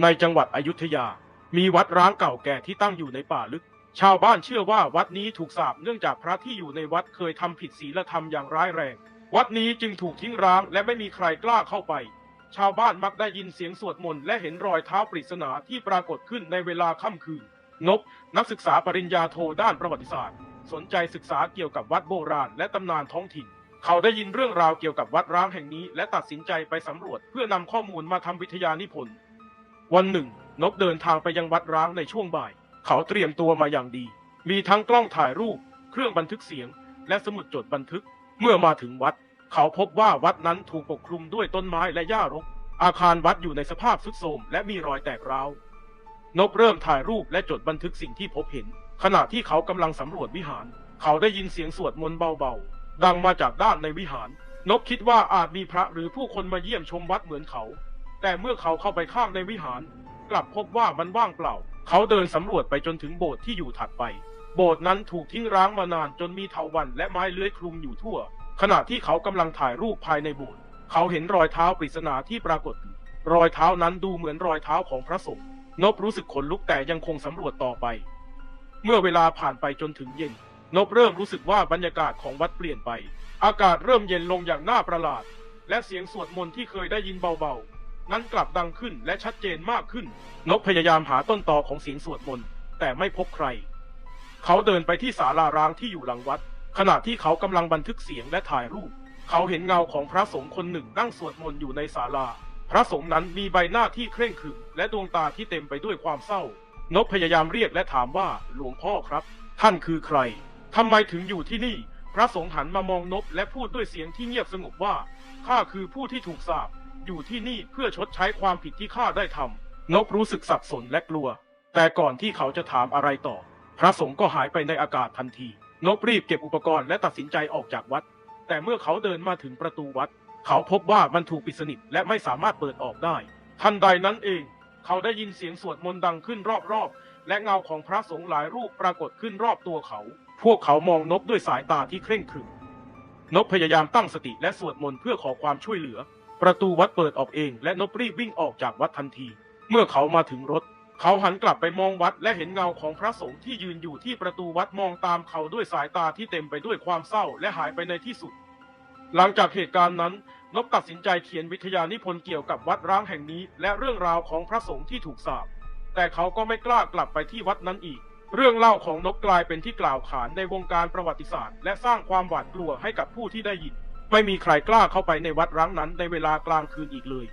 ในจังหวัดอยุธยา มีวัดร้างเก่าแก่ที่ตั้งอยู่ในป่าลึก ชาวบ้านเชื่อว่าวัดนี้ถูกสาปเนื่องจากพระที่อยู่ในวัดเคยทำผิดศีลธรรมอย่างร้ายแรง วัดนี้จึงถูกทิ้งร้างและไม่มีใครกล้าเข้าไป ชาวบ้านมักได้ยินเสียงสวดมนต์และเห็นรอยเท้าปริศนาที่ปรากฏขึ้นในเวลาค่ำคืนนบนักศึกษาปริญญาโทด้านประวัติศาสตร์ สนใจศึกษาเกี่ยวกับวัดโบราณและตำนานท้องถิ่นเขาได้ยินเรื่องราวเกี่ยวกับวัดร้างแห่งนี้ และตัดสินใจไปสำรวจเพื่อนำข้อมูลมาทำวิทยานิพนธ์ วันหนึ่ง นบเดินทางไปยังวัดร้างในช่วงบ่าย เขาเตรียมตัวมาอย่างดี มีทั้งกล้องถ่ายรูป เครื่องบันทึกเสียง และสมุดจดบันทึก เมื่อมาถึงวัด เขาพบว่าวัดนั้นถูกปกคลุมด้วยต้นไม้และหญ้ารก อาคารวัดอยู่ในสภาพทรุดโทรมและมีรอยแตกร้าวนบเริ่มถ่ายรูปและจดบันทึกสิ่งที่พบเห็น ขณะที่เขากำลังสำรวจวิหาร เขาได้ยินเสียงสวดมนต์เบาๆ ดังมาจากด้านในวิหาร นบคิดว่าอาจมีพระหรือผู้คนมาเยี่ยมชมวัดเหมือนเขา แต่เมื่อเขาเข้าไปข้างในวิหาร กลับพบว่ามันว่างเปล่า เขาเดินสำรวจไปจนถึงโบสถ์ที่อยู่ถัดไป โบสถ์นั้นถูกทิ้งร้างมานานจนมีเถาวัลย์และไม้เลื้อยคลุมอยู่ทั่ว ขณะที่เขากำลังถ่ายรูปภายในโบสถ์เขาเห็นรอยเท้าปริศนาที่ปรากฏ รอยเท้านั้นดูเหมือนรอยเท้าของพระสงฆ์นบรู้สึกขนลุกแต่ยังคงสำรวจต่อไป เมื่อเวลาผ่านไปจนถึงเย็น นบเริ่มรู้สึกว่าบรรยากาศของวัดเปลี่ยนไป อากาศเริ่มเย็นลงอย่างน่าประหลาด และเสียงสวดมนต์ที่เคยได้ยินเบาๆ นั้นกลับดังขึ้นและชัดเจนมากขึ้นนบพยายามหาต้นตอของเสียงสวดมนต์แต่ไม่พบใคร เขาเดินไปที่ศาลาร้างที่อยู่หลังวัด ขณะที่เขากำลังบันทึกเสียงและถ่ายรูป เขาเห็นเงาของพระสงฆ์คนหนึ่งนั่งสวดมนต์อยู่ในศาลา พระสงฆ์นั้นมีใบหน้าที่เคร่งขรึมและดวงตาที่เต็มไปด้วยความเศร้านบพยายามเรียกและถามว่าหลวงพ่อครับ ท่านคือใครทำไมถึงอยู่ที่นี่ พระสงฆ์หันมามองนบและพูดด้วยเสียงที่เงียบสงบว่าข้าคือผู้ที่ถูกสาป อยู่ที่นี่เพื่อชดใช้ความผิดที่ข้าได้ทำนบรู้สึกสับสนและกลัว แต่ก่อนที่เขาจะถามอะไรต่อ พระสงฆ์ก็หายไปในอากาศทันทีนบรีบเก็บอุปกรณ์และตัดสินใจออกจากวัด แต่เมื่อเขาเดินมาถึงประตูวัด เขาพบว่ามันถูกปิดสนิทและไม่สามารถเปิดออกได้ ทันใดนั้นเอง เขาได้ยินเสียงสวดมนต์ดังขึ้นรอบๆ และเงาของพระสงฆ์หลายรูปปรากฏขึ้นรอบตัวเขา พวกเขามองนบด้วยสายตาที่เคร่งขรึมนบพยายามตั้งสติและสวดมนต์เพื่อขอความช่วยเหลือ ประตูวัดเปิดออกเองและนบรีบวิ่งออกจากวัดทันที เมื่อเขามาถึงรถ เขาหันกลับไปมองวัดและเห็นเงาของพระสงฆ์ที่ยืนอยู่ที่ประตูวัดมองตามเขาด้วยสายตาที่เต็มไปด้วยความเศร้าและหายไปในที่สุด หลังจากเหตุการณ์นั้น นบตัดสินใจเขียนวิทยานิพนธ์เกี่ยวกับวัดร้างแห่งนี้ และเรื่องราวของพระสงฆ์ที่ถูกสาปแต่เขาก็ไม่กล้ากลับไปที่วัดนั้นอีก เรื่องเล่าของนบกลายเป็นที่กล่าวขานในวงการประวัติศาสตร์ และสร้างความหวาดกลัวให้กับผู้ที่ได้ยิน ไม่มีใครกล้าเข้าไปในวัดร้างนั้นในเวลากลางคืนอีกเลย